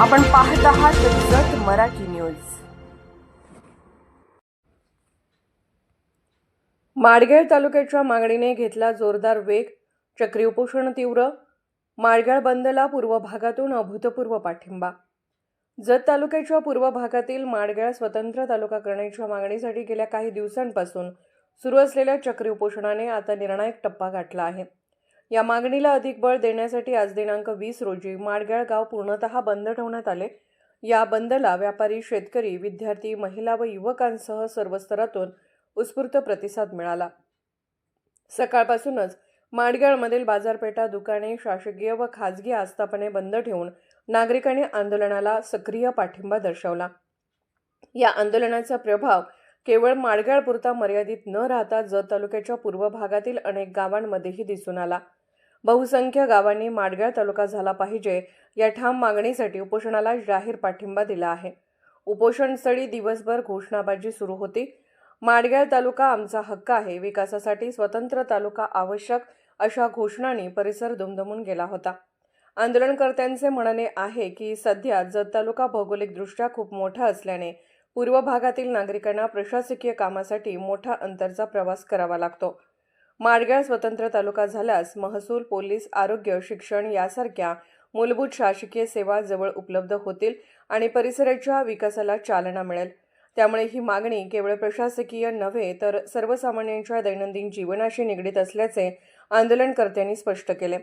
आपण पाहत आहात जत मराठी न्यूज. माडगेळ तालुक्याच्या मागणीने घेतला जोरदार वेग चक्री उपोषण तीव्र माळगेळ बंदला पूर्व भागातून अभूतपूर्व पाठिंबा. जत तालुक्याच्या पूर्व भागातील माडगेळ स्वतंत्र तालुका करण्याच्या मागणीसाठी गेल्या काही दिवसांपासून सुरू असलेल्या चक्री उपोषणाने आता निर्णायक टप्पा गाठला आहे. या मागणीला अधिक बळ देण्यासाठी आज दिनांक वीस रोजी माडगेळ गाव पूर्णतः बंद ठेवण्यात आले. या बंदला व्यापारी शेतकरी विद्यार्थी महिला व युवकांसह सर्व स्तरातून उत्स्फूर्त प्रतिसाद मिळाला. सकाळपासूनच माडगेळमधील बाजारपेठा दुकाने शासकीय व खाजगी आस्थापने बंद ठेवून नागरिकांनी आंदोलनाला सक्रिय पाठिंबा दर्शवला. या आंदोलनाचा प्रभाव केवळ माडगाळपुरता मर्यादित न राहता जत तालुक्याच्या पूर्व भागातील अनेक गावांमध्येही दिसून आला. बहुसंख्य गावांनी माडगाळ तालुका झाला पाहिजे या ठाम मागणीसाठी उपोषणाला जाहीर पाठिंबा दिला आहे. उपोषणस्थळी दिवसभर घोषणाबाजी सुरू होती. माडगाळ तालुका आमचा हक्क आहे. विकासासाठी स्वतंत्र तालुका आवश्यक अशा घोषणांनी परिसर दुमदमून गेला होता. आंदोलनकर्त्यांचे म्हणणे आहे की सध्या जत तालुका भौगोलिकदृष्ट्या खूप मोठा असल्याने पूर्व भागातील नागरिकांना प्रशासकीय कामासाठी मोठा अंतरचा प्रवास करावा लागतो. माडगाळ स्वतंत्र तालुका झाल्यास महसूल पोलीस आरोग्य शिक्षण यासारख्या मूलभूत शासकीय सेवा जवळ उपलब्ध होतील आणि परिसराच्या विकासाला चालना मिळेल. त्यामुळे ही मागणी केवळ प्रशासकीय नव्हे तर सर्वसामान्यांच्या दैनंदिन जीवनाशी निगडीत असल्याचे आंदोलनकर्त्यांनी स्पष्ट केले.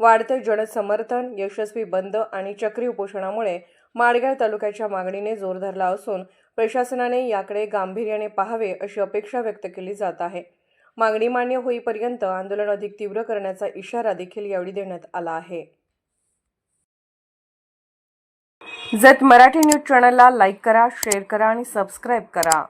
वाढते जनसमर्थन यशस्वी बंद आणि चक्री उपोषणामुळे माडगाव तालुक्याच्या मागणीने जोर धरला असून प्रशासनाने याकडे गांभीर्याने पाहावे अशी अपेक्षा व्यक्त केली जात आहे. मागणी मान्य होईपर्यंत आंदोलन अधिक तीव्र करण्याचा इशारा देखील यावेळी देण्यात आला आहे. जत मराठी न्यूज चॅनलला लाईक करा शेअर करा आणि सबस्क्राईब करा.